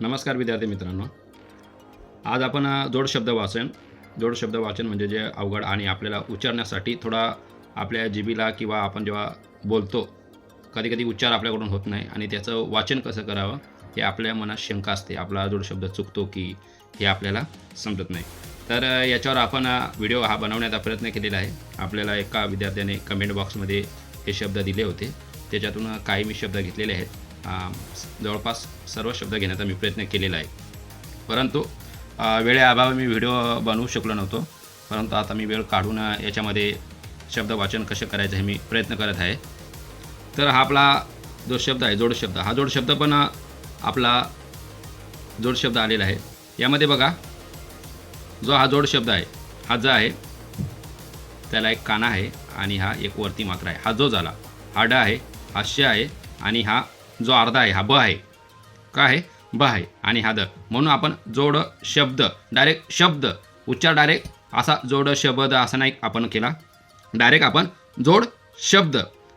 नमस्कार विद्यार्थी मित्रांनो. आज आपण जोड शब्द वाचन. जोड शब्द वाचन म्हणजे जे अवघड आणि आपल्याला उच्चारण्यासाठी थोडा आपल्या जिबीला किंवा आपण जेव्हा बोलतो कधी कधी उच्चार आपल्याकडून होत नाही आणि त्याचं वाचन कसं करावं हे आपल्या मनात शंका असते. आपला जोड शब्द चुकतो की हे आपल्याला समजत नाही. तर याच्यावर आपण व्हिडिओ हा बनवण्याचा प्रयत्न केलेला आहे. आपल्याला एका विद्यार्थ्याने कमेंट बॉक्समध्ये हे शब्द दिले होते. त्याच्यातून काही मी शब्द घेतलेले आहेत. जवळपास सर्व शब्द घेण्याचा मी प्रयत्न केलेला आहे. परंतु वेळेअभावी मी व्हिडिओ बनवू शकलो नव्हतो. परंतु आता मी वेळ काढून याच्यामध्ये शब्द वाचन कसं करायचं हे मी प्रयत्न करत आहे. तर हा आपला जो शब्द आहे जोडशब्द हा जोडशब्द पण आपला जोडशब्द आलेला आहे. यामध्ये बघा जो हा जोडशब्द आहे हा जो आहे त्याला एक काना आहे आणि हा एक वरती मात्रा आहे. हा जो झाला हा ड आहे हास्य आहे आणि हा जो अर्धा आहे हा ब आहे. का आहे? ब आहे आणि हा द. म्हणून आपण जोड शब्द डायरेक्ट शब्द उच्चार डायरेक्ट असा जोड शब्द असा नाही आपण केला. डायरेक्ट आपण जोड शब्द.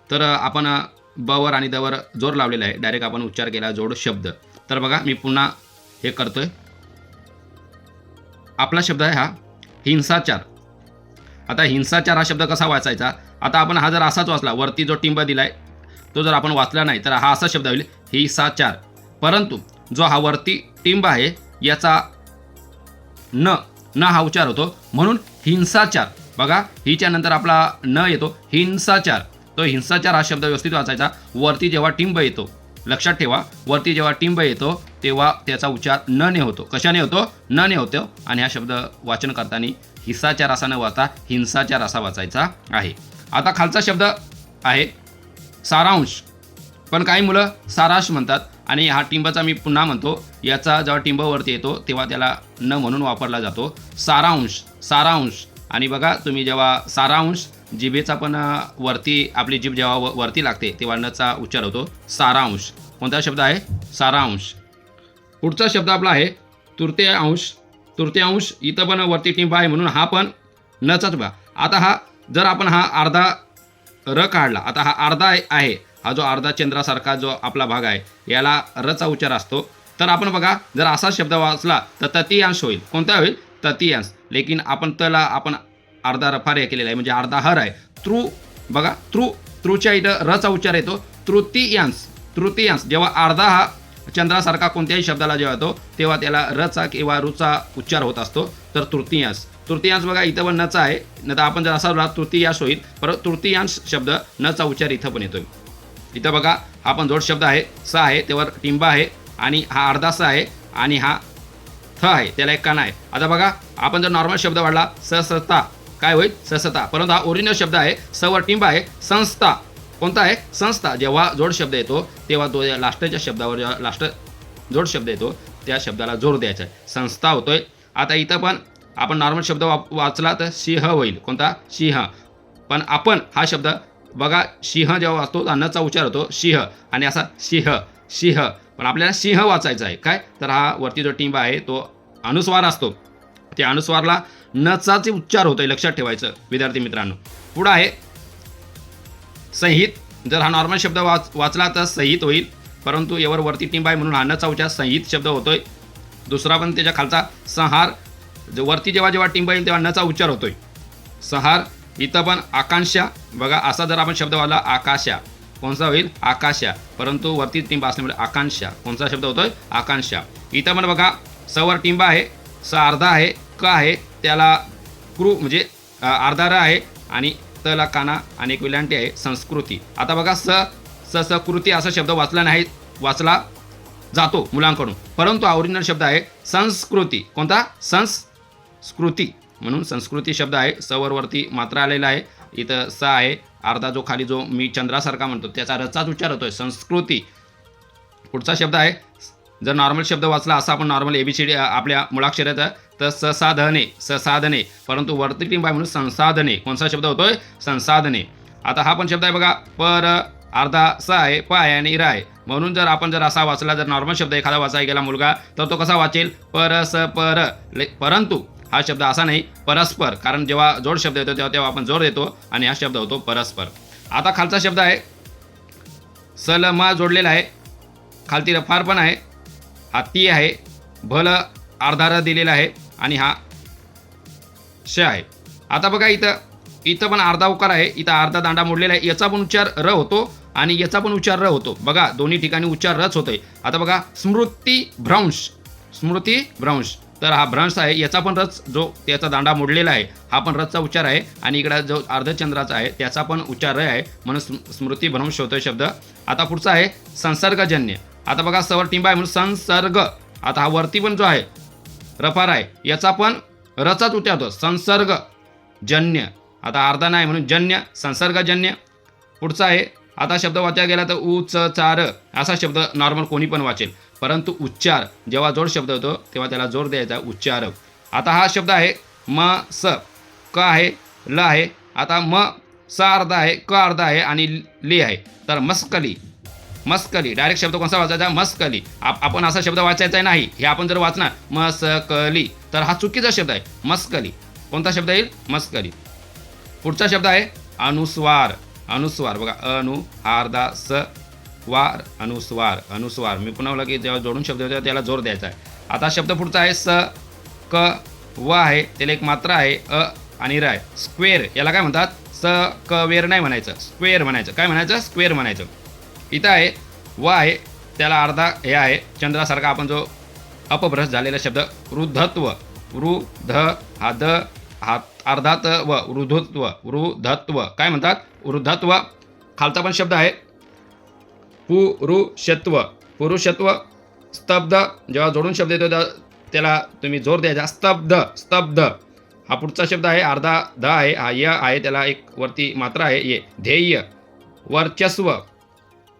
तर आपण बवर आणि दवर जोर लावलेला आहे. डायरेक्ट आपण उच्चार केला जोड शब्द. तर बघा मी पुन्हा हे करतोय. आपला शब्द आहे हा हिंसाचार. आता हिंसाचार हा शब्द कसा वाचायचा? आता आपण हा जर असाच वाचला वरती जो टिंब दिलाय तो जर आपण वाचला नाही तर हा असा शब्द होईल हिंसाचार परंतु जो हा वरती टिंब आहे याचा न न हा उच्चार होतो. म्हणून हिंसाचार बघा हिच्या नंतर आपला न येतो हिंसाचार तो हिंसाचार हा शब्द व्यवस्थित वाचायचा. वरती जेव्हा टिंब येतो लक्षात ठेवा वरती जेव्हा टिंब येतो तेव्हा त्याचा उच्चार न ने होतो. कशाने होतो? न ने होतो. आणि हा शब्द वाचन करताना हिंसाचार असा न वाचा हिंसाचार असा वाचायचा आहे. आता खालचा शब्द आहे सारांश. पण काही मुलं सारांश म्हणतात आणि हा टिंबाचा मी पुन्हा म्हणतो. याचा जेव्हा टिंबवरती येतो तेव्हा त्याला न म्हणून वापरला जातो. सारांश सारांश. आणि बघा तुम्ही जेव्हा सारांश जिभेचा पण वरती आपली जीभ जेव्हा व- वरती लागते तेव्हा नचा उच्चार होतो सारांश. कोणता शब्द आहे? सारांश. पुढचा शब्द आपला आहे तृतीयांश. तृतीयांश इथं पण वरती टिंब आहे म्हणून हा पण नचाच बा आता हा जर आपण हा अर्धा र काढला. आता हा अर्धा आहे- हा जो अर्धा चंद्रासारखा जो आपला भाग आहे याला रचा उच्चार असतो. तर आपण बघा जर असा शब्द वाचला तर ततियांश होईल. कोणता होईल? ततियांश. लेकिन आपण त्याला आपण अर्धा रफार हे केलेला आहे. म्हणजे अर्धा हर आहे. त्रु बघा त्रु त्रुच्या इथं रचा उच्चार येतो. तृतीयांश. तृतीयांश. जेव्हा अर्धा हा चंद्रासारखा कोणत्याही शब्दाला जेव्हा येतो तेव्हा त्याला रचा किंवा रुचा उच्चार होत असतो. तर तृतीयांश. तृतीयांश बघा इथं पण नचा आहे. न तर आपण जर असा बोलला तृतीयांश होईल. परंतु तृतीयांश शब्द नचा उच्चार इथं पण येतो इथं बघा हा पण जोड शब्द आहे. स आहे त्यावर टिंबा आहे. आणि हा अर्धा स आहे. आणि हा थ आहे. त्याला एक काना आहे. आता बघा आपण जर नॉर्मल शब्द वाढला ससता. काय होईल? ससता. परंतु हा ओरिजिनल शब्द आहे. सवर टिंबा आहे. संस्था. कोणता आहे? संस्था. जेव्हा जोड शब्द येतो तेव्हा तो लास्टच्या शब्दावर जेव्हा लास्ट जोड शब्द येतो त्या शब्दाला जोर द्यायचा आहे. संस्था होतोय. आता इथं पण आपण नॉर्मल शब्द वाप वाचला तर सिंह होईल. कोणता? सिंह. पण आपण हा शब्द बघा सिंह जेव्हा वाचतो अन्नचा उच्चार होतो सिंह. आणि असा सिंह सिंह. पण आपल्याला सिंह वाचायचा आहे. काय? तर हा वरती जो टिंब आहे तो अनुस्वार असतो. त्या अनुस्वारला नचाचे उच्चार होतोय लक्षात ठेवायचं. विद्यार्थी मित्रांनो. पुढं आहे संहित जर हा नॉर्मल शब्द वाच वाचला तर संहित होईल. परंतु यावर वरती टिंब आहे म्हणून हा नचा उच्चार संहित शब्द होतोय. दुसरा पण त्याच्या खालचा संहार जे वरती जेव्हा जेव्हा टिंब येईल तेव्हा नचा उच्चार होतोय. संहार इथं पण आकांक्षा. बघा असा जर आपण शब्द वाचला आकाशा कोणता होईल? आकाशा परंतु वरती टिंब असल्यामुळे आकांक्षा. कोणता शब्द होतोय? आकांक्षा. इथं पण बघा सवर टिंब आहे स अर्धा आहे क आहे त्याला क्रू म्हणजे अर्धा र आहे आणि सला काना आणि एक विलांटी आहे संस्कृती. आता बघा स स असा शब्द वाचला नाही वाचला जातो मुलांकडून. परंतु हा ओरिजिनल शब्द आहे संस्कृती. कोणता? संस्कृती. म्हणून संस्कृती शब्द आहे सवरवरती मात्रा आलेला आहे. इथं स आहे अर्धा जो खाली जो मी चंद्रासारखा म्हणतो त्याचा रचाच उच्चार होतोय संस्कृती. पुढचा शब्द आहे जर नॉर्मल शब्द वाचला असा आपण नॉर्मल एबीसीडी आपल्या मुळाक्षराचा तर ससाधने ससाधने परंतु वर्तक टिंब म्हणून संसाधने. कोणता शब्द होतोय? संसाधने. आता हा पण शब्द आहे बघा पर अर्धा स आहे प आहे आणि र आहे म्हणून जर आपण जर असा वाचला जर नॉर्मल शब्द एखादा वाचायला गेला मुलगा तर तो कसा वाचेल? पर स पर. ले- परंतु हा शब्द असा नाही परस्पर. कारण जेव्हा जोड शब्द येतो तेव्हा तेव्हा आपण जोड देतो आणि हा शब्द होतो परस्पर. आता खालचा शब्द आहे सलमा जोडलेला आहे. खालती रफार पण आहे. हत्ती आहे. भल अर्धार दिलेला आहे. आणि हा श आहे. आता बघा इथं इथं पण अर्धा उकार आहे. इथं अर्धा दांडा मोडलेला आहे. याचा पण उच्चार र होतो आणि याचा पण उच्चार र होतो. बघा दोन्ही ठिकाणी उच्चार रच होतोय. आता बघा स्मृती भ्रंश. स्मृती भ्रंश. तर हा भ्रंश आहे. याचा पण रच जो त्याचा दांडा मोडलेला आहे हा पण रचचा उच्चार आहे. आणि इकडं जो अर्धचंद्राचा आहे त्याचा पण उच्चार र आहे. म्हणून स्म- स्मृती भ्रंश होतोय शब्द. आता पुढचा आहे संसर्गजन्य. आता बघा सवर टिंबा आहे म्हणून संसर्ग. आता हा वरती पण जो आहे रफार आहे याचा पण रचाच उच्चार होतो आता अर्धा नाही म्हणून जन्य संसर्गजन्य पुढचा आहे आता शब्द वाचा गेला तर उच चार असा शब्द नॉर्मल कोणी पण वाचेल. परंतु उच्चार जेव्हा जोड शब्द होतो तेव्हा त्याला जोर द्यायचा उच्चार. आता हा शब्द आहे म स क आहे ल आहे. आता म स अर्धा आहे क अर्धा आहे आणि ले आहे. तर मस्कली मस्कली. डायरेक्ट शब्द कोणता वाचायचा? मस्कली. आप आपण असा शब्द वाचायचा नाही. हे आपण जर वाचणार मस्कली. तर हा चुकीचा शब्द आहे. मस्कली. कोणता शब्द येईल? मस्कली. पुढचा शब्द आहे अनुस्वार. अनुस्वार. बघा अनु हा अर्धा स वार. अनुस्वार. अनुस्वार. मी पुन्हा की जेव्हा जोडून शब्द होता त्याला जोर द्यायचा आहे. आता शब्द पुढचा आहे स क व आहे. त्याला एक मात्रा आहे अ आणि र आहे. स्क्वेअर. याला काय म्हणतात? स क वेर नाही म्हणायचं. स्क्वेअर म्हणायचं. काय म्हणायचं? स्क्वेअर म्हणायचं. इथं आहे व आहे त्याला अर्धा हे आहे चंद्रासारखा आपण जो अपभ्रष्ट झालेला शब्द वृद्धत्व वृध हा द हा अर्धात व वृद्धत्व वृद्धत्व काय म्हणतात? वृद्धत्व खालचा पण शब्द आहे. पुरुषत्व पुरुषत्व स्तब्ध जेव्हा जोडून शब्द येतो तेव्हा त्याला तुम्ही जोर द्यायचा स्तब्ध स्तब्ध. हा पुढचा शब्द आहे अर्धा ध आहे हा य आहे त्याला एक वरती मात्रा आहे ये ध्येय वर्चस्व.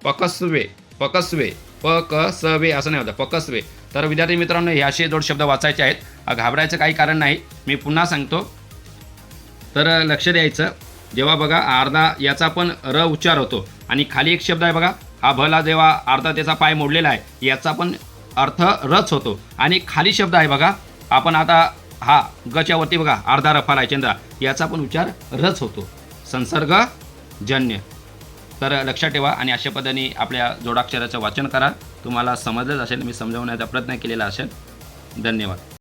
पकस्वे पकस्वे प क स वे असं नाही होतं. पकस्वे. तर विद्यार्थी मित्रांनो हे असे जोड शब्द वाचायचे आहेत. घाबरायचं काही कारण नाही. मी पुन्हा सांगतो. तर लक्ष द्यायचं. जेव्हा बघा अर्धा याचा पण र उच्चार होतो. आणि खाली एक शब्द आहे बघा. हा भला जेव्हा अर्धा त्याचा पाय मोडलेला आहे. याचा पण अर्थ रच होतो. आणि खाली शब्द आहे बघा. आपण आता हा गच्या वरती बघा. अर्धा रफा आहे चंद्रा. याचा पण उच्चार रच होतो. संसर्ग जन्य. तर लक्षात ठेवा आणि अशा पद्धतीने आपल्या जोडाक्षराचं वाचन करा. तुम्हाला समजलंच असेल मी समजवण्याचा प्रयत्न केलेला असेल. धन्यवाद.